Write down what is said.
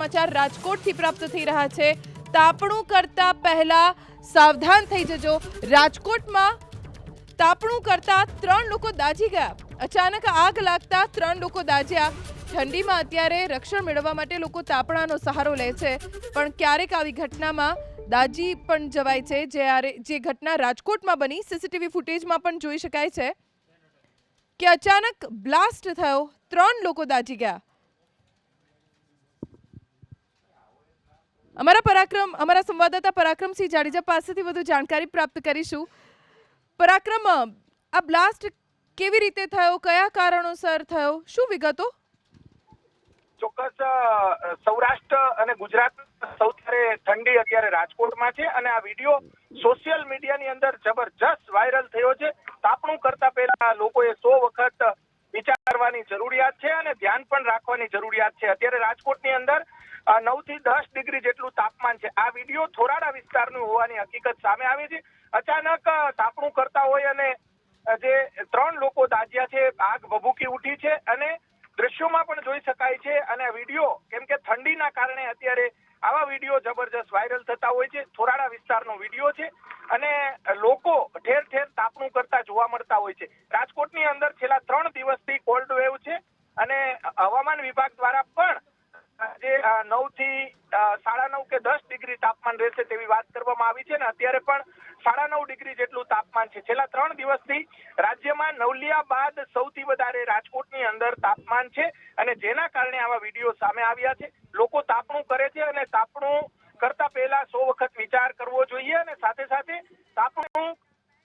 સમાચાર રાજકોટથી પ્રાપ્ત થઈ રહ્યા છે. તાપણું કરતા પહેલા સાવધાન થઈ જજો. રાજકોટમાં તાપણું કરતા ત્રણ લોકો દાઝી ગયા. અચાનક આગ લાગતા ત્રણ લોકો દાજ્યા ઠંડીમાં અત્યારે રક્ષણ મેળવવા માટે લોકો તાપણાનો સહારો લે છે. પણ ક્યારેક આવી ઘટનામાં દાજી પણ જવાય છે. જ્યારે જે ઘટના રાજકોટમાં બની, સીસીટીવી ફૂટેજમાં પણ જોઈ શકાય છે. કે અચાનક બ્લાસ્ટ થયો, ત્રણ લોકો દાજી ગયા. અમારા પરાક્રમ અમારા સંવાદદાતા પરાક્રમસિંહ જાડેજા પાસેથી વધુ જાણકારી પ્રાપ્ત કરીશું. પરાક્રમ આ બ્લાસ્ટ કેવી રીતે થયો? કયા કારણોસર થયો? શું વિગતો? ચોક્કસ સૌરાષ્ટ્ર અને ગુજરાત સૌથી ઠંડી અત્યારે રાજકોટમાં છે અને આ વીડિયો સોશિયલ મીડિયાની અંદર જબરજસ્ત વાયરલ થયો છે. તાપણું કરતા પહેલા લોકોએ સો વખત વિચારવાની જરૂરિયાત છે અને ધ્યાન પણ રાખવાની જરૂરિયાત છે. અત્યારે રાજકોટની અંદર નવથી દસ ડિગ્રી જેટલું તાપમાન છે. આ વીડિયો થોરાડા વિસ્તારનું હોવાની હકીકત સામે આવી છે. અચાનક તાપણું કરતા હોય અને જે ત્રણ લોકો દાજ્યા છે, આગ ભભૂકી ઉઠી છે અને દ્રશ્યોમાં પણ જોઈ શકાય છે અને વીડિયો, કેમ કે ઠંડીના કારણે અત્યારે આવા વીડિયો જબરજસ્ત વાયરલ થતા હોય છે. થોરાડા વિસ્તારનો વીડિયો છે અને લોકો ઠેર ઠેર તાપણું કરતા જોવા મળતા હોય છે. રાજકોટની અંદર છેલ્લા ત્રણ દિવસથી કોલ્ડ વેવ છે અને હવામાન વિભાગ દ્વારા પણ જે નવથી સાડા નવ કે દસ ડિગ્રી તાપમાન રહેશે તેવી વાત કરવામાં આવી છે અને અત્યારે પણ સાડા નવ ડિગ્રી જેટલું તાપમાન છે. છેલ્લા ત્રણ દિવસથી રાજ્યમાં નવલિયા બાદ સૌથી વધારે રાજકોટની અંદર તાપમાન છે અને જેના કારણે આવા વીડિયો સામે આવ્યા છે. લોકો તાપણું કરે છે અને તાપણું કરતા પહેલા સો વખત વિચાર કરવો જોઈએ અને સાથે સાથે તાપણું